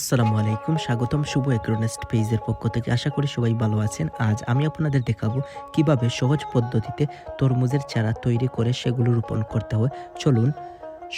আসসালামু আলাইকুম, স্বাগতম শুভ এক্রোনেস্ট পেজের পক্ষ থেকে। আশা করি সবাই ভালো আছেন। আজ আমি আপনাদের দেখাবো কীভাবে সহজ পদ্ধতিতে তরমুজের চারা তৈরি করে সেগুলো রোপণ করতে হয়। চলুন,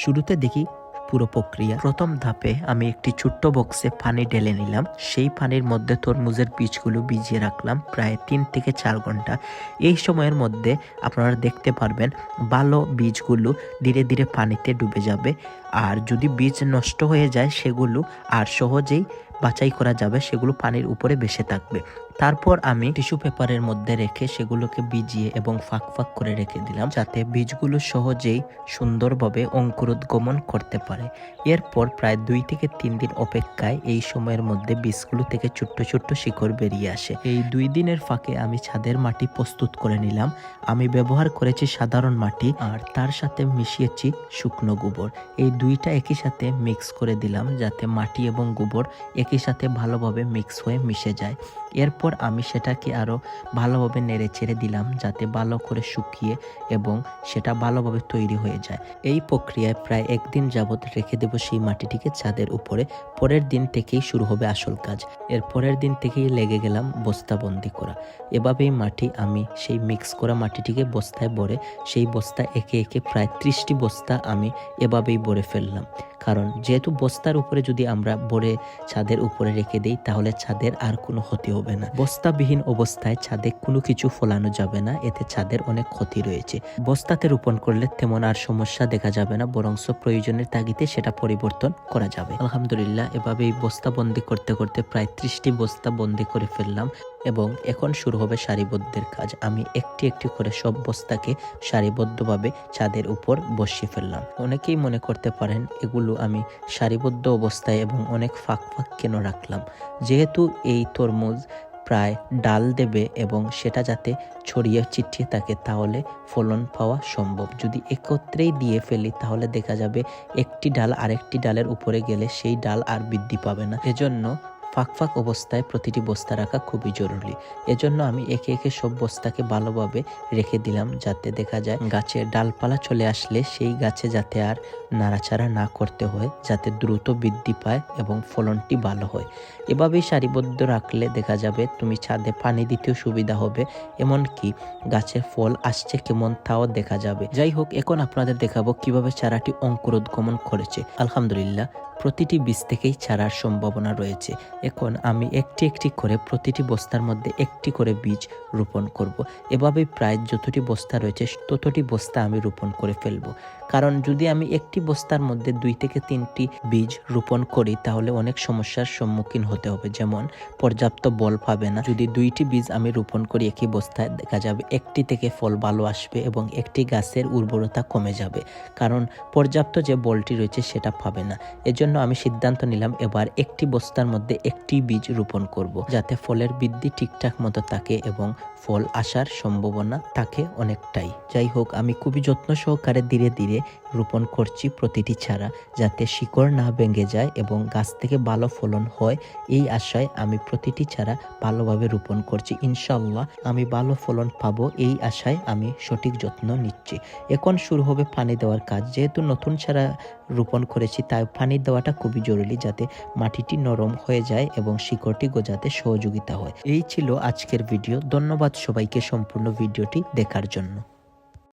শুরুতে দেখি পুরো প্রক্রিয়া। প্রথম ধাপে আমি একটি ছোট্ট বক্সে পানি ঢেলে নিলাম। সেই পানির মধ্যে তরমুজের বীজগুলো ভিজিয়ে রাখলাম প্রায় তিন থেকে চার ঘণ্টা। এই সময়ের মধ্যে আপনারা দেখতে পারবেন ভালো বীজগুলো ধীরে ধীরে পানিতে ডুবে যাবে। আর যদি বীজ নষ্ট হয়ে যায় সেগুলো আর সহজেই বাছাই করা যাবে, সেগুলো পানির উপরে ভেসে থাকবে। তারপর আমি টিস্যু পেপারের মধ্যে রেখে সেগুলোকে ভিজিয়ে এবং ফাঁক ফাঁক করে রেখে দিলাম যাতে বীজগুলো সহজেই সুন্দরভাবে অঙ্কুরোদ্গমন করতে পারে। এরপর প্রায় দুই থেকে তিন দিন অপেক্ষায় এই সময়ের মধ্যে বীজগুলো থেকে ছোট্ট ছোট্ট শিকড় বেরিয়ে আসে। এই দুই দিনের ফাঁকে আমি ছাদের মাটি প্রস্তুত করে নিলাম। আমি ব্যবহার করেছি সাধারণ মাটি আর তার সাথে মিশিয়েছি শুকনো গোবর। এই দুইটা একই সাথে মিক্স করে দিলাম যাতে মাটি এবং গোবর একই সাথে ভালোভাবে মিক্স হয়ে মিশে যায়। এরপর আমি সেটাকে আরও ভালোভাবে নেড়ে ছেড়ে দিলাম যাতে ভালো করে শুকিয়ে এবং সেটা ভালোভাবে তৈরি হয়ে যায়। এই প্রক্রিয়ায় প্রায় একদিন যাবৎ রেখে দেব সেই মাটিটিকে ছাদের উপরে। পরের দিন থেকেই শুরু হবে আসল কাজ। এর পরের দিন থেকেই লেগে গেলাম বস্তাবন্দি করা। এভাবেই মাটি আমি সেই মিক্স করা মাটিটিকে বস্তায় ভরে সেই বস্তা একে একে প্রায় ত্রিশটি বস্তা আমি এভাবেই ভরে ফেললাম। কারণ যেহেতু বস্তার উপরে যদি আমরা ভরে ছাদের উপরে রেখে দেই, তাহলে ছাদের আর কোনো ক্ষতি হবে না। বস্তাবিহীন অবস্থায় ছাদে কোনো কিছু ফলানো যাবে না, এতে ছাদের অনেক ক্ষতি রয়েছে। বস্তাতে রোপণ করলে তেমন আর সমস্যা দেখা যাবে না, বরংস প্রয়োজনের তাগিদে সেটা পরিবর্তন করা যাবে। আলহামদুলিল্লাহ, এভাবেই বস্তা বন্দি করতে করতে প্রায় ত্রিশটি বস্তা বন্দি করে ফেললাম। এবং এখন শুরু হবে সারিবদ্ধের কাজ। আমি একটি একটি করে সব বস্তাকে সারিবদ্ধভাবে ছাদের উপর বসিয়ে ফেললাম। অনেকেই মনে করতে পারেন এগুলো আমি সারিবদ্ধ অবস্থায় এবং অনেক ফাঁক ফাঁক কেন রাখলাম। যেহেতু এই তরমুজ প্রায় ডাল দেবে এবং সেটা যাতে ছড়িয়ে ছিটিয়ে থাকে তাহলে ফলন পাওয়া সম্ভব। যদি একত্রেই দিয়ে ফেলি তাহলে দেখা যাবে একটি ডাল আরেকটি ডালের উপরে গেলে সেই ডাল আর বৃদ্ধি পাবে না। এজন্য ফাঁক ফাঁক অবস্থায় প্রতিটি বস্তা রাখা খুবই জরুরি। এজন্য আমি একে একে সব বস্তাকে ভালোভাবে রেখে দিলাম যাতে দেখা যায় গাছে ডালপালা চলে আসলে সেই গাছে যাতে আর নাড়াচাড়া না করতে হয়, যাতে দ্রুত বৃদ্ধি পায় এবং ফলনটি ভালো হয়। এভাবেই সারিবদ্ধ রাখলে দেখা যাবে তুমি ছাদে পানি দিতেও সুবিধা হবে। এমনকি গাছের ফল আসছে কেমন তাও দেখা যাবে। যাই হোক, এখন আপনাদের দেখাবো কীভাবে চারাটি অঙ্কুরোদ্গমন করেছে। আলহামদুলিল্লাহ প্রতিটি বীজ থেকেই চারার সম্ভাবনা রয়েছে। এখন আমি একটি একটি করে প্রতিটি বস্তার মধ্যে একটি করে বীজ রোপণ করব। এভাবেই প্রায় যতটি বস্তা রয়েছে, ততটি বস্তা আমি রোপণ করে ফেলব। কারণ যদি আমি একটি বস্তার মধ্যে দুই থেকে তিনটি বীজ রোপণ করি, তাহলে অনেক সমস্যার সম্মুখীন হতে হবে। যেমন, পর্যাপ্ত বল পাবে না। যদি দুইটি বীজ আমি রোপণ করি একই বস্তায়, দেখা যাবে একটি থেকে ফল ভালো আসবে এবং একটি গাছের উর্বরতা কমে যাবে। কারণ, পর্যাপ্ত যে বলটি রয়েছে সেটা পাবে না। এজন্য আমি সিদ্ধান্ত নিলাম এবার একটি বস্তার মধ্যে একটি বীজ রোপণ করব, যাতে ফলের বৃদ্ধি ঠিকঠাক মতো থাকে এবং ফল আসার সম্ভাবনা থাকে অনেকটাই। যাই হোক, আমি খুবই যত্ন সহকারে ধীরে ধীরে রোপণ করছি প্রতিটি ছাড়া, যাতে শিকড় না ভেঙে যায় এবং গাছ থেকে ভালো ফলন হয়। এই আশায় আমি প্রতিটি ছাড়া ভালোভাবে রোপণ করছি। ইনশাল্লাহ আমি ভালো ফলন পাবো, এই আশায় আমি সঠিক যত্ন নিচ্ছি। এখন শুরু হবে পানি দেওয়ার কাজ। যেহেতু নতুন ছাড়া রোপণ করেছি, তাই পানি দেওয়াটা খুবই জরুরি যাতে মাটিটি নরম হয়ে যায় এবং শিকড়টি গোজাতে সহযোগিতা হয়। এই ছিল আজকের ভিডিও। ধন্যবাদ সবাইকে সম্পূর্ণ ভিডিওটি দেখার জন্য।